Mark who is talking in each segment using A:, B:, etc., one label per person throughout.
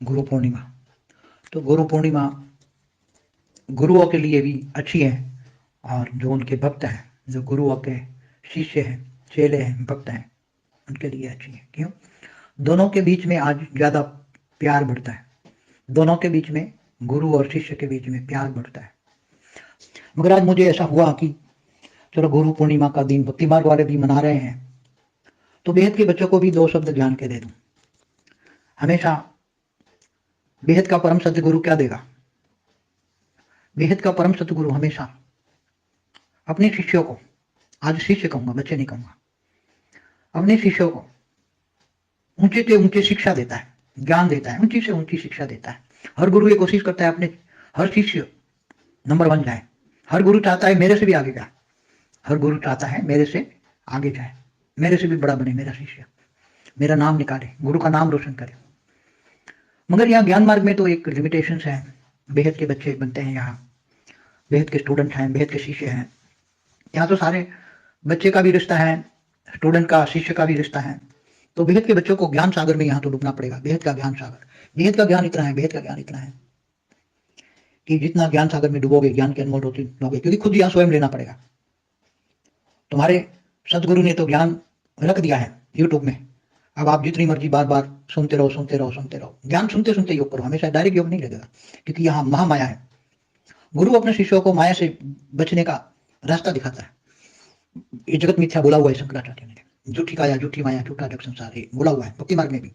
A: गुरु पूर्णिमा। तो गुरु पूर्णिमा गुरुओं के लिए भी अच्छी है और जो उनके भक्त हैं, जो गुरुओं के शिष्य हैं, चेले हैं, भक्त हैं, उनके लिए अच्छी है। क्यों? दोनों के बीच में आज ज़्यादा प्यार बढ़ता है। दोनों के बीच में गुरु और शिष्य के बीच में प्यार बढ़ता है। मगर आज मुझे ऐसा हुआ कि चलो गुरु पूर्णिमा का दिन भक्ति मार्ग वाले भी मना रहे हैं तो बेहद के बच्चों को भी दो शब्द ज्ञान के दे दूँ। हमेशा बेहद का परम सदगुरु क्या देगा? बेहद का परम सदगुरु हमेशा। अपने शिष्यों को। आज शिष्य कहूँगा, बच्चे नहीं कहूँगा। अपने शिष्यों को। ऊँचे से ऊँचे शिक्षा देता है, ज्ञान देता है, ऊँची से ऊँची शिक्षा देता है। हर गुरु ये कोशिश करता है अपने, हर शिष्य नंबर वन जाए। हर गुरु चाहता है मेरे से भी आगे जाए। हर गुरु चाहता है मेरे से आगे जाए। मेरे से भी बड़ा बने मेरा शिष्य। मेरा नाम निकाले, गुरु का नाम रोशन करे। मगर यहाँ ज्ञान मार्ग में तो एक लिमिटेशन है। बेहद के बच्चे बनते हैं यहाँ। बेहद के स्टूडेंट हैं, बेहद के शिष्य हैं। यहाँ तो सारे बच्चे का भी रिश्ता है स्टूडेंट का, शिष्य का भी रिश्ता है। तो बेहद के बच्चों को ज्ञान सागर में यहाँ तो डूबना पड़ेगा। बेहद का ज्ञान सागर। बेहद का ज्ञान इतना है, बेहद का ज्ञान इतना है कि जितना ज्ञान सागर में डूबोगे, ज्ञान के अनमोल होते होगे क्योंकि खुद यहाँ स्वयं लेना पड़ेगा। तुम्हारे सदगुरु ने तो ज्ञान रख दिया है यूट्यूब में। अब आप जितनी मर्ज़ी बार बार सुनते रहो सुनते रहो सुनते रहो। ज्ञान सुनते सुनते योग करो हमेशा डायरेक्ट योग नहीं लगेगा, क्योंकि यहाँ महामाया है। गुरु अपने शिष्यों को माया से बचने का रास्ता दिखाता है। ये जगत मिथ्या बोला हुआ है शंकराचार्य ने। झूठी काया, झूठी माया, झूठा जग संसार है, बोला हुआ है भक्ति मार्ग में भी।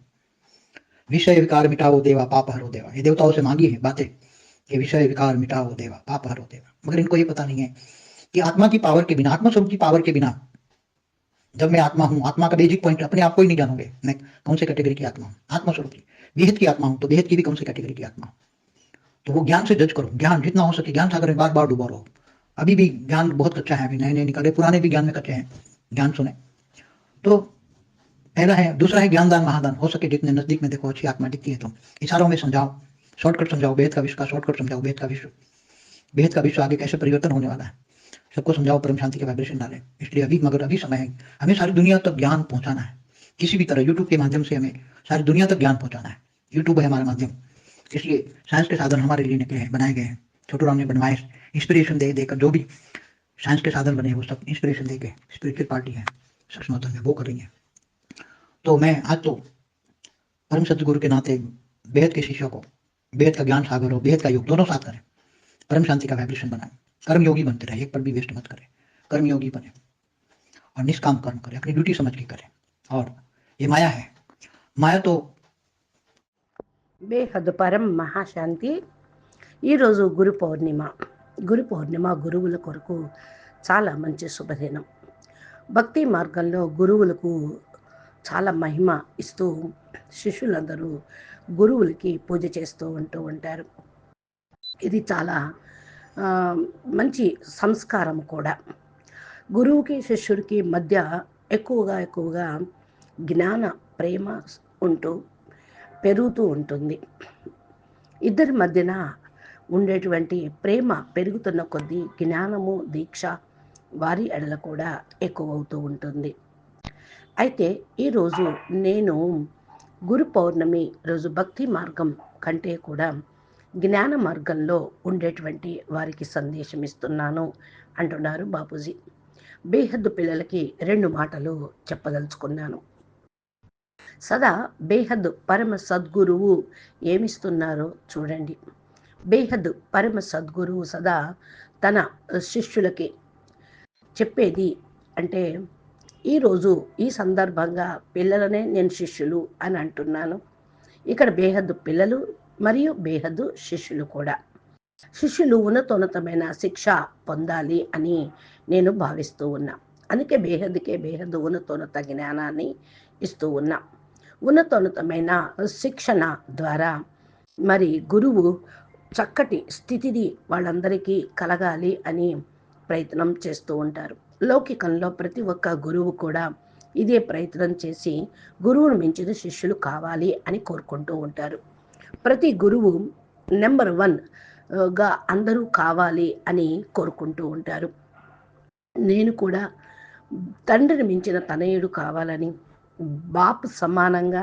A: विषय विकार मिटाओ देवा, पाप हरो देवा। ये देवताओं से मांगी है बातें कि विषय विकार मिटाओ देवा, पाप हरो देवा। मगर इनको ये पता नहीं है कि आत्मा की पावर के बिना आत्मा स्वरूप की पावर के बिना जब मैं आत्मा हूँ, आत्मा का बेसिक पॉइंट अपने आप को ही नहीं जानोगे। मैं कौन से कैटेगरी की आत्मा हूँ? आत्मा स्वरूप की। बेहद की आत्मा हूँ तो बेहद की भी कौन से कैटेगरी की आत्मा तो वो ज्ञान से जज करो। ज्ञान जितना हो सके, ज्ञान सागर में बार बार डूबा रहो। अभी भी ज्ञान बहुत कच्चा है, अभी नए नए निकले पुराने भी ज्ञान में कच्चे हैं। ज्ञान सुने। तो पहला है, दूसरा है ज्ञानदान, महादान। हो सके जितने नज़दीक में देखो, अच्छी आत्मा दिखती है तो। इशारों में समझाओ। शॉर्टकट समझाओ, बेहद का विश्व का शॉर्टकट समझाओ, बेहद का विश्व। बेहद का विश्व आगे कैसे परिवर्तन होने वाला है? सबको समझाओ, परम शांति के वाइब्रेशन डालें। इसलिए अभी, मगर अभी समय है। हमें सारी दुनिया तक ज्ञान पहुंचाना है। किसी भी तरह यूट्यूब के माध्यम से हमें सारी दुनिया तक ज्ञान पहुंचाना है। यूट्यूब है हमारा माध्यम। इसलिए साइंस के साधन हमारे लिए निकले हैं, बनाए गए हैं। छोटू राम ने बनवाए इंस्पिरेशन दे, देकर जो भी साइंस के साधन बने वो सब इंस्पिरेशन दे के स्पिरिचुअल पार्टी है। सक्षमतन में वो कर रही है। तो मैं आज तो परम सतगुरु के नाते बेहद के शिष्यों को, बेहद का ज्ञान सागर हो बेहद का योग दोनों साथ करें। परम शांति का वाइब्रेशन बनाए। कर्म योगी बनते रहे एक पर भी वेस्ट मत करें कर्म योगी बने और निष्काम कर्म करें अपनी ड्यूटी समझ के करें और ये माया है माया तो
B: బేహద్ పరం మహాశాంతి ఈరోజు గురు పౌర్ణిమ గురు పౌర్ణిమ గురువుల కొరకు చాలా మంచి శుభదినం భక్తి మార్గంలో గురువులకు చాలా మహిమ ఇస్తూ శిష్యులందరూ గురువులకి పూజ చేస్తూ ఉంటూ ఉంటారు ఇది చాలా ఆ, మంచి సంస్కారం కూడా. గురువుకి శిష్యుడికి మధ్య ఎక్కువగా ఎక్కువగా జ్ఞాన ప్రేమ ఉంటూ పెరుగుతూ ఉంటుంది. ఇద్దరి మధ్యన ఉండేటువంటి ప్రేమ పెరుగుతున్న కొద్దీ జ్ఞానము దీక్ష వారి ఎడల కూడా ఎక్కువ అవుతూ ఉంటుంది. అయితే ఈరోజు నేను గురు పౌర్ణమి రోజు భక్తి మార్గం కంటే కూడా జ్ఞాన మార్గంలో ఉండేటువంటి వారికి సందేశం ఇస్తున్నాను అంటున్నారు బాపూజీ. బేహద్దు పిల్లలకి రెండు మాటలు చెప్పదలుచుకున్నాను. సదా బేహద్ పరమ సద్గురువు ఏమిస్తున్నారో చూడండి. బేహద్ పరమ సద్గురువు సదా తన శిష్యులకి చెప్పేది అంటే ఈరోజు ఈ సందర్భంగా పిల్లలనే నేను శిష్యులు అని అంటున్నాను. ఇక్కడ బేహద్దు పిల్లలు మరియు బేహద్దు శిష్యులు కూడా. శిష్యులు ఉన్నతోన్నతమైన శిక్ష పొందాలి అని నేను భావిస్తూ ఉన్నా. అందుకే బేహద్దుకే బేహద్దు ఉన్నతోన్నత జ్ఞానాన్ని ఇస్తూ ఉన్నా. ఉన్నతోన్నతమైన శిక్షణ ద్వారా మరి గురువు చక్కటి స్థితిని వాళ్ళందరికీ కలగాలి అని ప్రయత్నం చేస్తూ ఉంటారు. లౌకికంలో ప్రతి ఒక్క గురువు కూడా ఇదే ప్రయత్నం చేసి గురువును మించిన శిష్యులు కావాలి అని కోరుకుంటూ ఉంటారు. ప్రతి గురువు నెంబర్ వన్గా అందరూ కావాలి అని కోరుకుంటూ ఉంటారు. నేను కూడా తండ్రిని మించిన తనయుడు కావాలని బాపు సమానంగా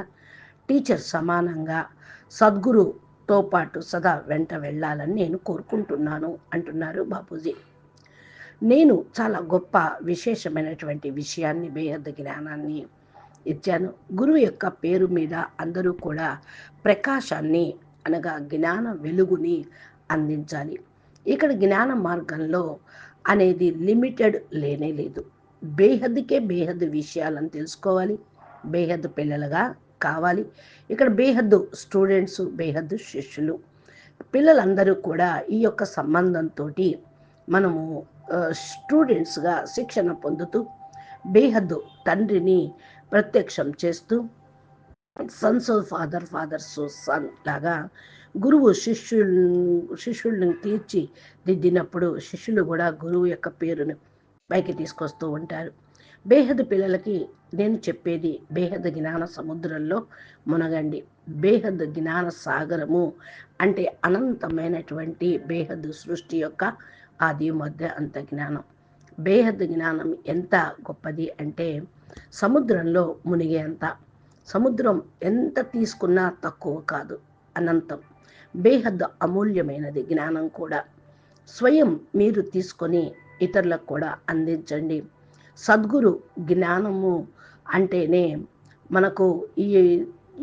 B: టీచర్ సమానంగా సద్గురుతో పాటు సదా వెంట వెళ్ళాలని నేను కోరుకుంటున్నాను అంటున్నారు బాపూజీ. నేను చాలా గొప్ప విశేషమైనటువంటి విషయాన్ని బేహద్ద జ్ఞానాన్ని ఇచ్చాను. గురువు యొక్క పేరు మీద అందరూ కూడా ప్రకాశాన్ని అనగా జ్ఞాన వెలుగుని అందించాలి. ఇక్కడ జ్ఞాన మార్గంలో అనేది లిమిటెడ్ లేనే లేదు. బేహద్కే బేహద్ విషయాలను తెలుసుకోవాలి. బేహద్దు పిల్లలుగా కావాలి. ఇక్కడ బేహద్దు స్టూడెంట్స్ బేహద్దు శిష్యులు. పిల్లలందరూ కూడా ఈ యొక్క సంబంధంతో మనము స్టూడెంట్స్గా శిక్షణ పొందుతూ బేహద్దు తండ్రిని ప్రత్యక్షం చేస్తూ సన్స్ ఫాదర్ ఫాదర్స్ సన్ లాగా గురువు శిష్యుల్ శిష్యుల్ని తీర్చి దిద్దినప్పుడు శిష్యులు కూడా గురువు యొక్క పేరును పైకి తీసుకొస్తూ ఉంటారు. బేహద్ పిల్లలకి నేను చెప్పేది బేహద జ్ఞాన సముద్రంలో మునగండి. బేహద్ జ్ఞాన సాగరము అంటే అనంతమైనటువంటి బేహద్ సృష్టి యొక్క ఆది మధ్య అంత జ్ఞానం. బేహద్ జ్ఞానం ఎంత గొప్పది అంటే సముద్రంలో మునిగేంత సముద్రం ఎంత తీసుకున్నా తక్కువ కాదు అనంతం. బేహద్దు అమూల్యమైనది జ్ఞానం కూడా. స్వయం మీరు తీసుకొని ఇతరులకు కూడా అందించండి. సద్గురు జ్ఞానము అంటేనే మనకు ఈ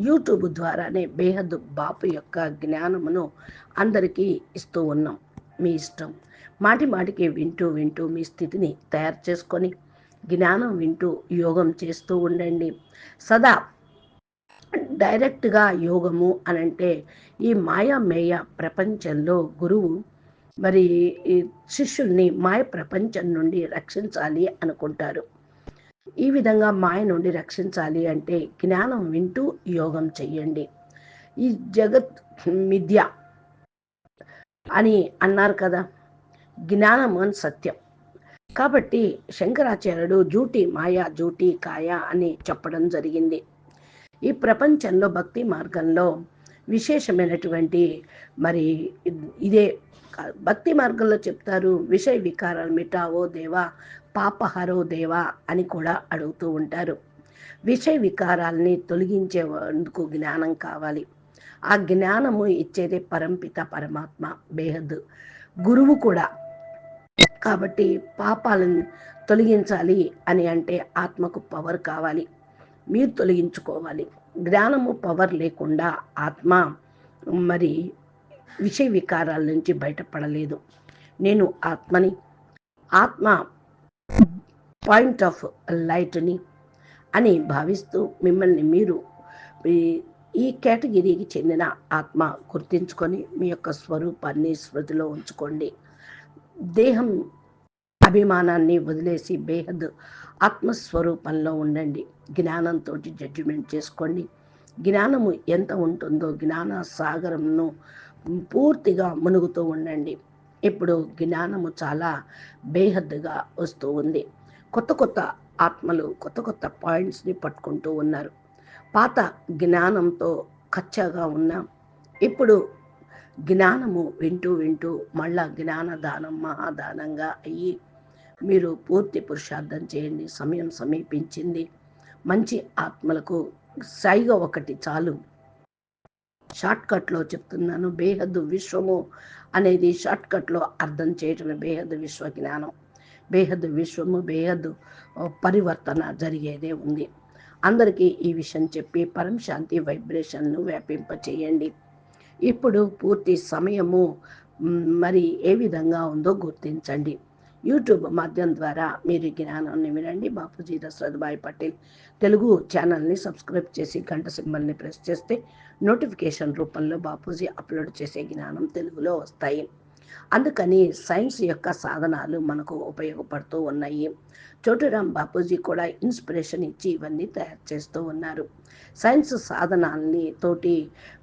B: యూట్యూబ్ ద్వారానే బేహద్ బాపు యొక్క జ్ఞానమును అందరికీ ఇస్తూ ఉన్నాం. మీ ఇష్టం. మాటి మాటికి వింటూ వింటూ మీ స్థితిని తయారు చేసుకొని జ్ఞానం వింటూ యోగం చేస్తూ ఉండండి. సదా డైరెక్ట్గా యోగము అని అంటే ఈ మాయామేయ ప్రపంచంలో గురువు మరి ఈ శిష్యుల్ని మాయ ప్రపంచం నుండి రక్షించాలి అనుకుంటారు. ఈ విధంగా మాయ నుండి రక్షించాలి అంటే జ్ఞానం వింటూ యోగం చెయ్యండి. ఈ జగత్ మిథ్య అని అన్నారు కదా. జ్ఞానం అని సత్యం. కాబట్టి శంకరాచార్యుడు జూటి మాయ జూటి కాయ అని చెప్పడం జరిగింది. ఈ ప్రపంచంలో భక్తి మార్గంలో విశేషమైనటువంటి మరి ఇదే భక్తి మార్గంలో చెప్తారు విషయ వికారాలు మిటావో దేవా పాపహరో దేవా అని కూడా అడుగుతూ ఉంటారు. విషయ వికారాల్ని తొలగించేందుకు జ్ఞానం కావాలి. ఆ జ్ఞానము ఇచ్చేదే పరంపిత పరమాత్మ బేహద్ గురువు కూడా కాబట్టి పాపాలను తొలగించాలి అని అంటే ఆత్మకు పవర్ కావాలి. మీరు తొలగించుకోవాలి. జ్ఞానము పవర్ లేకుండా ఆత్మ మరి విషయ వికారాల నుంచి బయటపడలేదు. నేను ఆత్మని ఆత్మ పాయింట్ ఆఫ్ లైట్ని అని భావిస్తూ మిమ్మల్ని మీరు ఈ కేటగిరీకి చెందిన ఆత్మ గుర్తించుకొని మీ యొక్క స్వరూపాన్ని స్మృతిలో ఉంచుకోండి. దేహం అభిమానాన్ని వదిలేసి బేహద్ ఆత్మస్వరూపంలో ఉండండి. జ్ఞానంతో జడ్జిమెంట్ చేసుకోండి. జ్ఞానము ఎంత ఉంటుందో జ్ఞాన సాగరంను పూర్తిగా మునుగుతూ ఉండండి. ఇప్పుడు జ్ఞానము చాలా బేహద్దుగా వస్తూ ఉంది. కొత్త కొత్త ఆత్మలు కొత్త కొత్త పాయింట్స్ని పట్టుకుంటూ ఉన్నారు. పాత జ్ఞానంతో కచ్చాగా ఉన్న. ఇప్పుడు జ్ఞానము వింటూ వింటూ మళ్ళా జ్ఞాన దానం మహాదానంగా అయ్యి మీరు పూర్తి పురుషార్థం చేయండి సమయం సమీపించింది. మంచి ఆత్మలకు సైగా ఒకటి చాలు. షార్ట్కట్లో చెప్తున్నాను బేహద్దు విశ్వము అనేది షార్ట్కట్లో అర్థం చేయటమే బేహద్దు విశ్వ జ్ఞానం. బేహద్దు విశ్వము బేహద్దు పరివర్తన జరిగేదే ఉంది. అందరికీ ఈ విషయం చెప్పి పరం శాంతి వైబ్రేషన్ను వ్యాపింప చేయండి ఇప్పుడు పూర్తి సమయము మరి ఏ విధంగా ఉందో గుర్తించండి. యూట్యూబ్ మాధ్యమం ద్వారా మీరు జ్ఞానాన్ని వినండి. బాపూజీ దశరథ్ పటేల్ తెలుగు ఛానల్ని సబ్స్క్రైబ్ చేసి గంట సింబల్ని ప్రెస్ చేస్తే నోటిఫికేషన్ రూపంలో బాపూజీ అప్లోడ్ చేసే జ్ఞానం తెలుగులో వస్తాయి. అందుకని సైన్స్ యొక్క సాధనాలు మనకు ఉపయోగపడుతూ ఉన్నాయి. చోటురాం బాపూజీ కూడా ఇన్స్పిరేషన్ ఇచ్చి ఇవన్నీ తయారు చేస్తూ ఉన్నారు. సైన్స్ సాధనాల్ని తోటి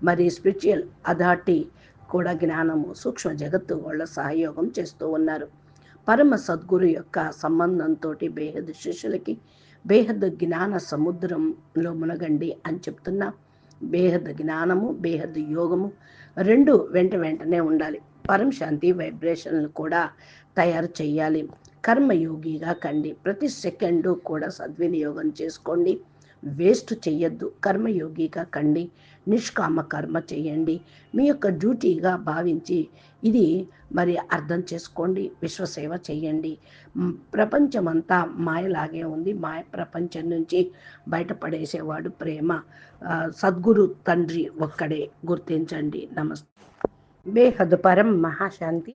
B: మరి స్పిరిచువల్ అథారిటీ కూడా జ్ఞానము సూక్ష్మ జగత్తు వాళ్ళ సహయోగం చేస్తూ ఉన్నారు. పరమ సద్గురు యొక్క సంబంధంతో బేహద్ శిష్యులకి బేహద్ జ్ఞాన సముద్రంలో మునగండి అని చెప్తున్నా. బేహద్ జ్ఞానము బేహద్ యోగము రెండు వెంట వెంటనే ఉండాలి. పరంశాంతి వైబ్రేషన్లు కూడా తయారు చేయాలి కర్మయోగిగా కండి. ప్రతి సెకండు కూడా సద్వినియోగం చేసుకోండి. వేస్ట్ చేయొద్దు కర్మయోగిగా కండి. నిష్కామ కర్మ చేయండి మీ యొక్క డ్యూటీగా భావించి ఇది మరి అర్థం చేసుకోండి. విశ్వసేవ చేయండి ప్రపంచమంతా మాయలాగే ఉంది. మాయ ప్రపంచం నుంచి బయటపడేసేవాడు ప్రేమ. సద్గురు తండ్రి ఒక్కడే గుర్తించండి. నమస్తే. బేహద్ పరం మహాశాంతి